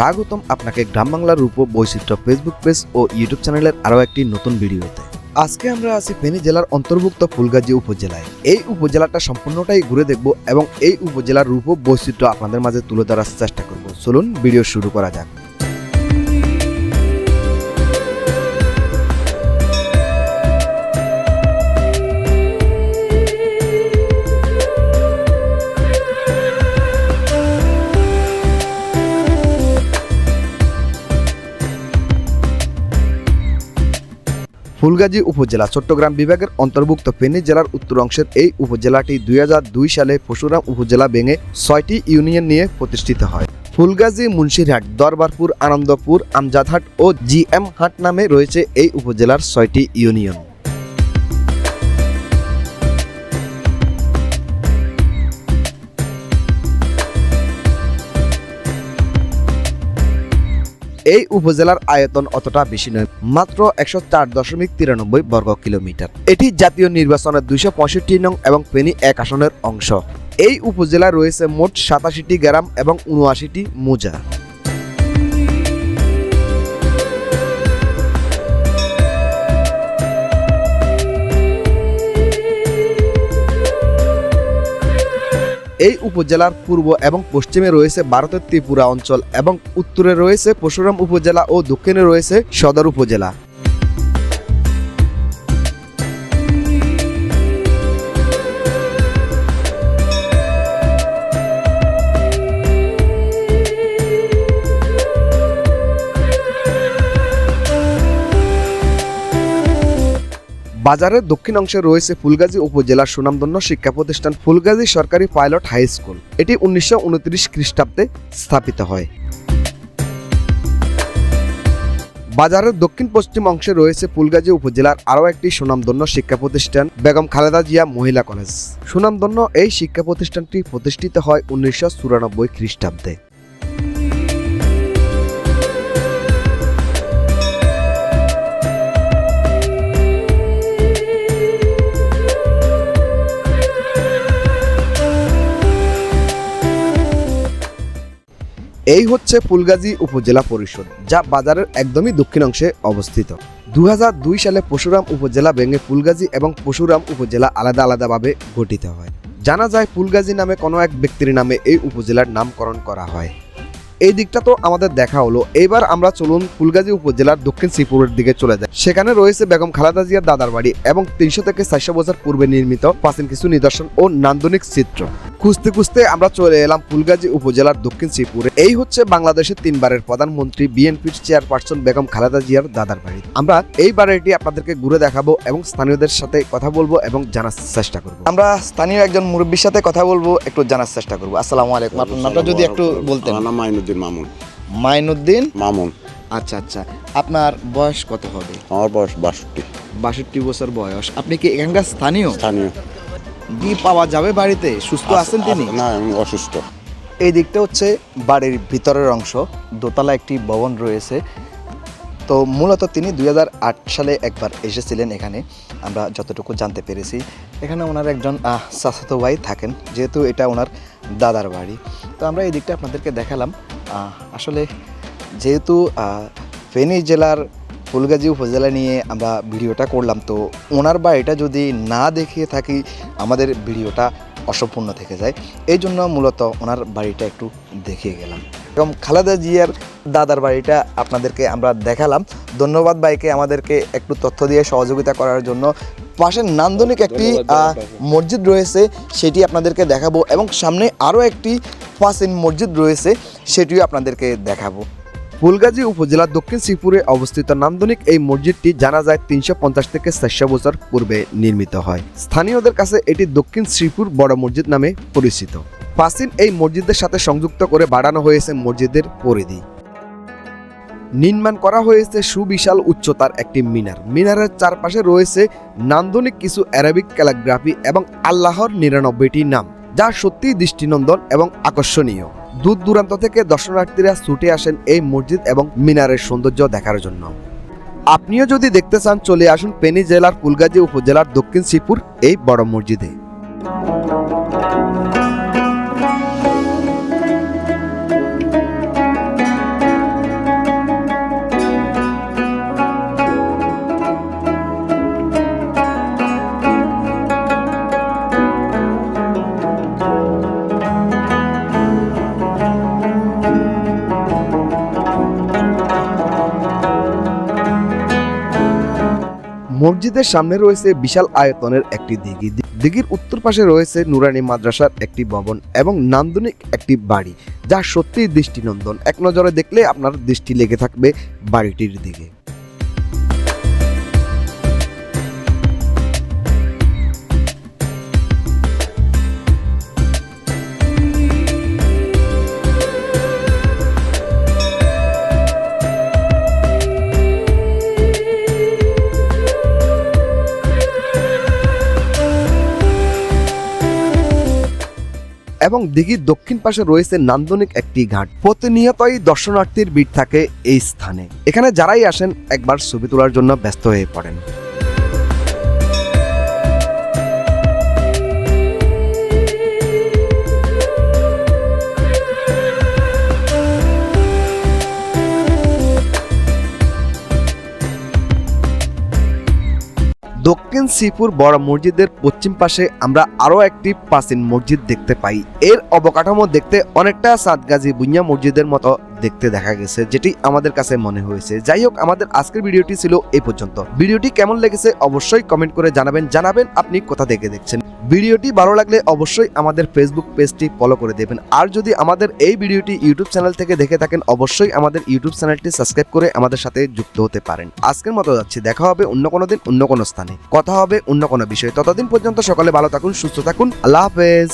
স্বাগতম আপনাকে গ্রাম বাংলার রূপ বৈচিত্র্য ফেসবুক পেজ ও ইউটিউব চ্যানেলের আরও একটি নতুন ভিডিওতে। আজকে আমরা আছি ফেনী জেলার অন্তর্ভুক্ত ফুলগাজী উপজেলায়। এই উপজেলাটা সম্পূর্ণটাই ঘুরে দেখব এবং এই উপজেলার রূপ বৈচিত্র্য আপনাদের মাঝে তুলে ধরার চেষ্টা করব। চলুন ভিডিও শুরু করা যাক। ফুলগাজী উপজেলা, চট্টগ্রাম বিভাগের অন্তর্ভুক্ত ফেনী জেলার উত্তর অংশের এই উপজেলাটি দুই হাজার দুই সালে পশুরাম উপজেলা ভেঙে ছয়টি ইউনিয়ন নিয়ে প্রতিষ্ঠিত হয়। ফুলগাজী, মুন্সিরহাট, দরবারপুর, আনন্দপুর, আমজাদহাট ও জি এম হাট নামে রয়েছে এই উপজেলার ছয়টি ইউনিয়ন। এই উপজেলার আয়তন অতটা বেশি নয়, মাত্র একশো চার দশমিক তিরানব্বই বর্গ কিলোমিটার। এটি জাতীয় নির্বাচনের দুইশো পঁয়ষট্টি নং এবং ফেনী এক আসনের অংশ। এই উপজেলায় রয়েছে মোট সাতাশিটি গ্রাম এবং উনআশিটি মোজা। এই উপজেলার পূর্ব এবং পশ্চিমে রয়েছে ভারতের ত্রিপুরা অঞ্চল এবং উত্তরে রয়েছে পশুরাম উপজেলা ও দক্ষিণে রয়েছে সদর উপজেলা। বাজারের দক্ষিণ অংশে রয়েছে ফুলগাজী উপজেলার সুনামধন্য শিক্ষা প্রতিষ্ঠান ফুলগাজী সরকারি পাইলট হাই স্কুল। এটি উনিশশো উনত্রিশ খ্রিস্টাব্দে স্থাপিত হয়। বাজারের দক্ষিণ পশ্চিম অংশে রয়েছে ফুলগাজী উপজেলার আরও একটি সুনামধন্য শিক্ষা প্রতিষ্ঠান, বেগম খালেদা জিয়া মহিলা কলেজ। সুনামধন্য এই শিক্ষা প্রতিষ্ঠানটি প্রতিষ্ঠিত হয় উনিশশো চুরানব্বই খ্রিস্টাব্দে। এই হচ্ছে ফুলগাজী উপজেলা পরিষদ, যা বাজারের একদমই দক্ষিণাংশে অবস্থিত। দু হাজার দুই সালে পশুরাম উপজেলা ভেঙে ফুলগাজী এবং পশুরাম উপজেলা আলাদা আলাদাভাবে গঠিত হয়। জানা যায় ফুলগাজী নামে কোনো এক ব্যক্তির নামে এই উপজেলার নামকরণ করা হয়। এই দিকটা তো আমাদের দেখা হলো। এইবার আমরা চলুন ফুলগাজী উপজেলার দক্ষিণ শ্রীপুরের দিকে চলে যাই। সেখানে রয়েছে বেগম খালাদা জিয়ার দাদার বাড়ি এবং তিনশো থেকে চারশো বছর পূর্বে নির্মিত প্রাচীন কিছু নিদর্শন ও নান্দনিক চিত্র। খুঁজতে খুঁজতে আমরা চলে এলাম ফুলগাজী উপজেলার দক্ষিণ শ্রীপুরে। এই হচ্ছে বাংলাদেশের তিনবারের প্রধানমন্ত্রী বিএনপির চেয়ারপারসন বেগম খালেদা জিয়ার দাদার বাড়ি। আমরা এই বাড়িটি আপনাদেরকে ঘুরে দেখাবো এবং স্থানীয়দের সাথে কথা বলব এবং জানার চেষ্টা করব। আমরা স্থানীয় একজন মুরব্বীর সাথে কথা বলব একটু জানার চেষ্টা করব। আসসালামু আলাইকুম আপনার নামটা যদি একটু বলতেন। আমার নাম মাইনুদ্দিন মামুন। মাইনুদ্দিন? মামুন। আচ্ছা আচ্ছা। আপনার বয়স কত হবে? আমার বয়স বাষট্টি। বাষট্টি বছর বয়স। আপনি কি এখানকার স্থানীয়? স্থানীয়। কি পাওয়া যাবে বাড়িতে। সুস্থ আছেন তিনি? না আমি অসুস্থ। এই দিকটা হচ্ছে বাড়ির ভিতরের অংশ। দোতলা একটি ভবন রয়েছে। তো মূলত তিনি দু হাজার আট সালে একবার এসেছিলেন এখানে। আমরা যতটুকু জানতে পেরেছি। এখানে ওনার একজন চাচাতো ভাই থাকেন যেহেতু এটা ওনার দাদার বাড়ি। তো আমরা এই দিকটা আপনাদেরকে দেখালাম। আসলে যেহেতু ফেনী জেলার ফুলগাজী উপজেলা নিয়ে আমরা ভিডিওটা করলাম। তো ওনার বাড়িটা যদি না দেখিয়ে থাকি আমাদের ভিডিওটা অসম্পূর্ণ থেকে যায়। এই জন্য মূলত ওনার বাড়িটা একটু দেখিয়ে গেলাম। এবং খালেদা জিয়ার দাদার বাড়িটা আপনাদেরকে আমরা দেখালাম। ধন্যবাদ ভাইকে আমাদেরকে একটু তথ্য দিয়ে সহযোগিতা করার জন্য। পাশে নান্দনিক একটি মসজিদ রয়েছে সেটি আপনাদেরকে দেখাবো। এবং সামনে আরও একটি প্রাচীন মসজিদ রয়েছে সেটিও আপনাদেরকে দেখাবো। ফুলগাজী উপজেলার দক্ষিণ শ্রীপুরে অবস্থিত নান্দনিক এই মসজিদটি জানা যায় তিনশো পঞ্চাশ থেকে চারশো বছর পূর্বে নির্মিত হয়। স্থানীয়দের কাছে এটি দক্ষিণ শ্রীপুর বড় মসজিদ নামে পরিচিত। প্রাচীন এই মসজিদের সাথে সংযুক্ত করে বাড়ানো হয়েছে মসজিদের পরিধি। নির্মাণ করা হয়েছে সুবিশাল উচ্চতার একটি মিনার। মিনারের চারপাশে রয়েছে নান্দনিক কিছু অ্যারাবিক ক্যালাগ্রাফি এবং আল্লাহর নিরানব্বইটি নাম, যা সত্যিই দৃষ্টিনন্দন এবং আকর্ষণীয়। দূর দূরান্ত থেকে দর্শনার্থীরা ছুটে আসেন এই মসজিদ এবং মিনারের সৌন্দর্য দেখার জন্য। আপনিও যদি দেখতে চান, চলে আসুন পেনি জেলার কুলগাজী উপজেলার দক্ষিণ শ্রীপুর, এই বড় মসজিদে। মসজিদের সামনে রয়েছে বিশাল আয়তনের একটি দিঘি। দিঘির উত্তর পাশে রয়েছে নুরানি মাদ্রাসার একটি ভবন এবং নান্দনিক একটি বাড়ি, যা সত্যিই দৃষ্টিনন্দন। এক নজরে দেখলে আপনার দৃষ্টি লেগে থাকবে বাড়িটির দিকে। এবং দিঘির দক্ষিণ পাশে রয়েছে নান্দনিক একটি ঘাট। প্রতিনিয়তই দর্শনার্থীর ভিড় থাকে এই স্থানে। এখানে যারাই আসেন, একবার ছবি তোলার জন্য ব্যস্ত হয়ে পড়েন। দক্ষিণ শ্রীপুর বড় মসজিদের পশ্চিম পাশে আমরা আরও একটি প্রাচীন মসজিদ দেখতে পাই। এর অবকাঠামো দেখতে অনেকটা সাতগাজী বুঞ্জা মসজিদের মতো। দেখতে দেখা গেছে, যেটি আমাদের কাছে মনে হয়েছে। যাই হোক, আমাদের আজকের ভিডিওটি ছিল এই পর্যন্ত। ভিডিওটি কেমন লেগেছে অবশ্যই কমেন্ট করে জানাবেন। জানাবেন আপনি কোথা থেকে দেখছেন। ভিডিওটি ভালো লাগলে অবশ্যই আমাদের ফেসবুক পেজটি ফলো করে দেবেন। আর যদি আমাদের এই ভিডিওটি ইউটিউব চ্যানেল থেকে দেখে থাকেন, অবশ্যই আমাদের ইউটিউব চ্যানেলটি সাবস্ক্রাইব করে আমাদের সাথে যুক্ত হতে পারেন। আজকের মতো যাচ্ছি। দেখা হবে অন্য কোনো দিন, অন্য কোনো স্থানে। কথা হবে অন্য কোনো বিষয়ে। ততদিন পর্যন্ত সকালে ভালো থাকুন, সুস্থ থাকুন। আল্লাহ হাফেজ।